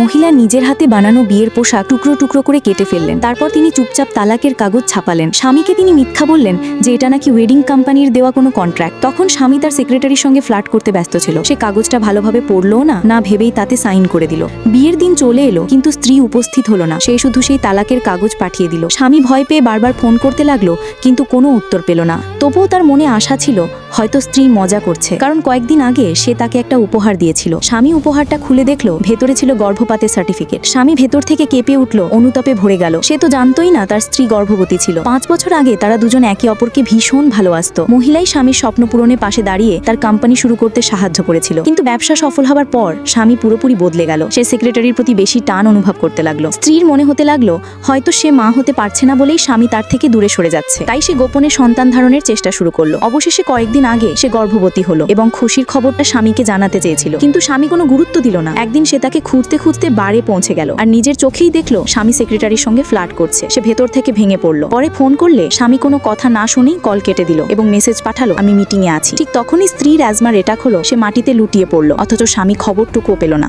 মহিলা নিজের হাতে বানানো বিয়ের পোশাক টুকরো টুকরো করে কেটে ফেললেন। তারপর তিনি চুপচাপ তালাকের কাগজ ছাপালেন। স্বামীকে তিনি মিথ্যা বললেন যে এটা নাকি ওয়েডিং কোম্পানির দেওয়া কোনো কন্ট্রাক্ট তখন স্বামী তার সেক্রেটারির সঙ্গে ফ্লার্ট করতে ব্যস্ত ছিল। সে কাগজটা ভালোভাবে পড়ল না না ভেবেই তাতে সাইন করে দিল। বিয়ের দিন চলে এলো, কিন্তু স্ত্রী উপস্থিত হলো না। সে শুধু সেই তালাকের কাগজ পাঠিয়ে দিল। স্বামী ভয় পেয়ে বারবার ফোন করতে লাগল, কিন্তু কোনো উত্তর পেল না। তবুও তার মনে আশা ছিল, হয়তো স্ত্রী মজা করছে। কারণ কয়েকদিন আগে সে তাকে একটা উপহার দিয়েছিল। স্বামী উপহারটা খুলে দেখল, ভেতরে ছিল গর্ভপাতের সার্টিফিকেট স্বামী ভেতর থেকে কেঁপে উঠল, অনুতাপে ভরে গেল। সে তো জানতোই না তার স্ত্রী গর্ভবতী ছিল। পাঁচ বছর আগে তারা দুজন একে অপরকে ভীষণ ভালোবাসতো। মহিলাই স্বামীর স্বপ্ন পূরণে পাশে দাঁড়িয়ে তার কোম্পানি শুরু করতে সাহায্য করেছিল। কিন্তু ব্যবসা সফল হবার পর স্বামী পুরোপুরি বদলে গেল। সে সেক্রেটারির প্রতি বেশি টান অনুভব করতে লাগল। স্ত্রীর মনে হতে লাগল, হয়তো সে মা হতে পারছে না বলেই স্বামী তার থেকে দূরে সরে যাচ্ছে। তাই সে গোপনে সন্তান ধারণের চেষ্টা শুরু করল। অবশেষে কয়েকদিন আগে সে গর্ভবতী হলো এবং খুশির খবরটা স্বামীকে জানাতে চেয়েছিল। কিন্তু স্বামী কোনো গুরুত্ব দিল না। একদিন সে তাকে খুঁজতে খুঁজতে বারে পৌঁছে গেল আর নিজের চোখেই দেখল স্বামী সেক্রেটারির সঙ্গে ফ্লাট করছে। সে ভেতর থেকে ভেঙে পড়ল। পরে ফোন করলে স্বামী কোনো কথা না শুনেই কল কেটে দিল এবং মেসেজ পাঠালো, আমি মিটিং এ আছি। ঠিক তখনই স্ত্রীর অ্যাজমার রেটাক হলো, সে মাটিতে লুটিয়ে পড়ল, অথচ স্বামী খবরটুকুও পেল না।